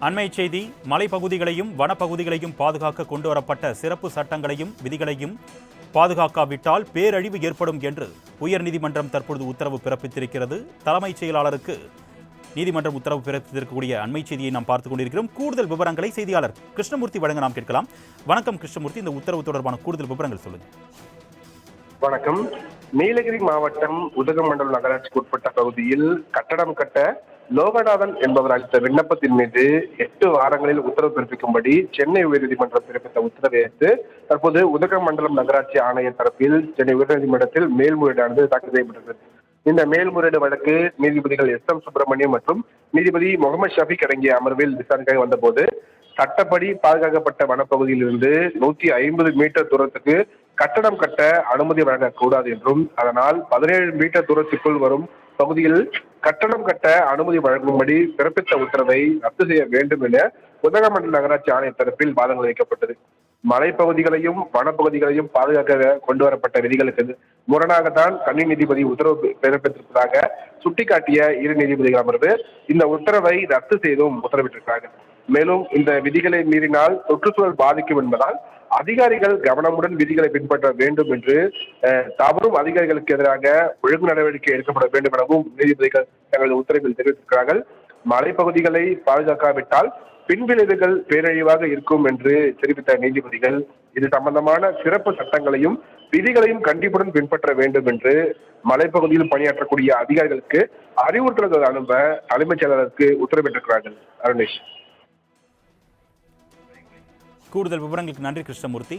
அண்மை செய்தி மலைப்பகுதிகளையும் வனப்பகுதிகளையும் பாதுகாக்க கொண்டுவரப்பட்ட சிறப்பு சட்டங்களையும் விதிகளையும் பாதுகாக்காவிட்டால் பேரழிவு ஏற்படும் என்று உயர்நீதிமன்றம் தற்பொழுது உத்தரவு பிறப்பித்திருக்கிறது. தலைமைச் செயலாளருக்கு நீதிமன்றம் உத்தரவு பிறப்பித்திருக்கக்கூடிய அண்மை செய்தியை நாம் பார்த்துக் கொண்டிருக்கிறோம். கூடுதல் விவரங்களை செய்தியாளர் கிருஷ்ணமூர்த்தி வழங்க நாம் கேட்கலாம். வணக்கம் கிருஷ்ணமூர்த்தி இந்த உத்தரவு தொடர்பான கூடுதல் விவரங்கள் சொல்லுங்கள் வணக்கம். நீலகிரி மாவட்டம் உதகமண்டலம் நகராட்சிக்கு உட்பட்ட பகுதியில் கட்டடம் கட்ட லோகநாதன் என்பவர் அளித்த விண்ணப்பத்தின் மீது எட்டு வாரங்களில் உத்தரவு பிறப்பிக்கும்படி சென்னை உயர்நீதிமன்றம் பிறப்பித்த உத்தரவை ஏற்று தற்போது உதகமண்டலம் நகராட்சி ஆணையர் தரப்பில் சென்னை உயர்நீதிமன்றத்தில் மேல்முறையீடானது தாக்கல் செய்யப்பட்டது. இந்த மேல்முறையீடு வழக்கு நீதிபதிகள் எஸ் எம் சுப்பிரமணியம் மற்றும் நீதிபதி முகமது ஷபீக் அடங்கிய அமர்வில் விசாரணைக்காக வந்தபோது சட்டப்படி பாதுகாக்கப்பட்ட வனப்பகுதியில் இருந்து நூத்தி ஐம்பது மீட்டர் தூரத்துக்கு கட்டடம் கட்ட அனுமதி வழங்கக்கூடாது என்றும் அதனால் பதினேழு மீட்டர் தூரத்துக்குள் வரும் பகுதியில் கட்டடம் கட்ட அனுமதி வழங்கும்படி பிறப்பித்த உத்தரவை ரத்து செய்ய வேண்டும் என உதகமண்டல நகராட்சி ஆணைய தரப்பில் வாதங்கள் வைக்கப்பட்டது. மலைப்பகுதிகளையும் வனப்பகுதிகளையும் பாதுகாக்க கொண்டு வரப்பட்ட விதிகளுக்கு முரணாகத்தான் கன்னி நீதிபதி உத்தரவு பிறப்பித்திருப்பதாக சுட்டிக்காட்டிய இரு நீதிபதிகள் அமர்வு இந்த உத்தரவை ரத்து செய்தும் உத்தரவிட்டிருக்கிறார்கள். மேலும் இந்த விதிகளை மீறினால் சுற்றுச்சூழல் பாதிக்கும் என்பதால் அதிகாரிகள் கவனமுடன் விதிகளை பின்பற்ற வேண்டும் என்று தவறும் அதிகாரிகளுக்கு எதிராக ஒழுங்கு நடவடிக்கை எடுக்கப்பட வேண்டும் எனவும் நீதிபதிகள் தங்களது உத்தரவில் தெரிவித்திருக்கிறார்கள். மலைப்பகுதிகளை பாதுகாக்காவிட்டால் பின்விளைவுகள் பேரழிவாக இருக்கும் என்று தெரிவித்த நீதிபதிகள் இது சம்பந்தமான சிறப்பு சட்டங்களையும் விதிகளையும் கண்டிப்புடன் பின்பற்ற வேண்டும் என்று மலைப்பகுதியில் பணியாற்றக்கூடிய அதிகாரிகளுக்கு அறிவுறுத்தல்கள் அனுப்ப தலைமைச் செயலாளருக்கு உத்தரவிட்டிருக்கிறார்கள். அருணேஷ். கூடுதல் விவரங்களுக்கு நன்றி கிருஷ்ணமூர்த்தி.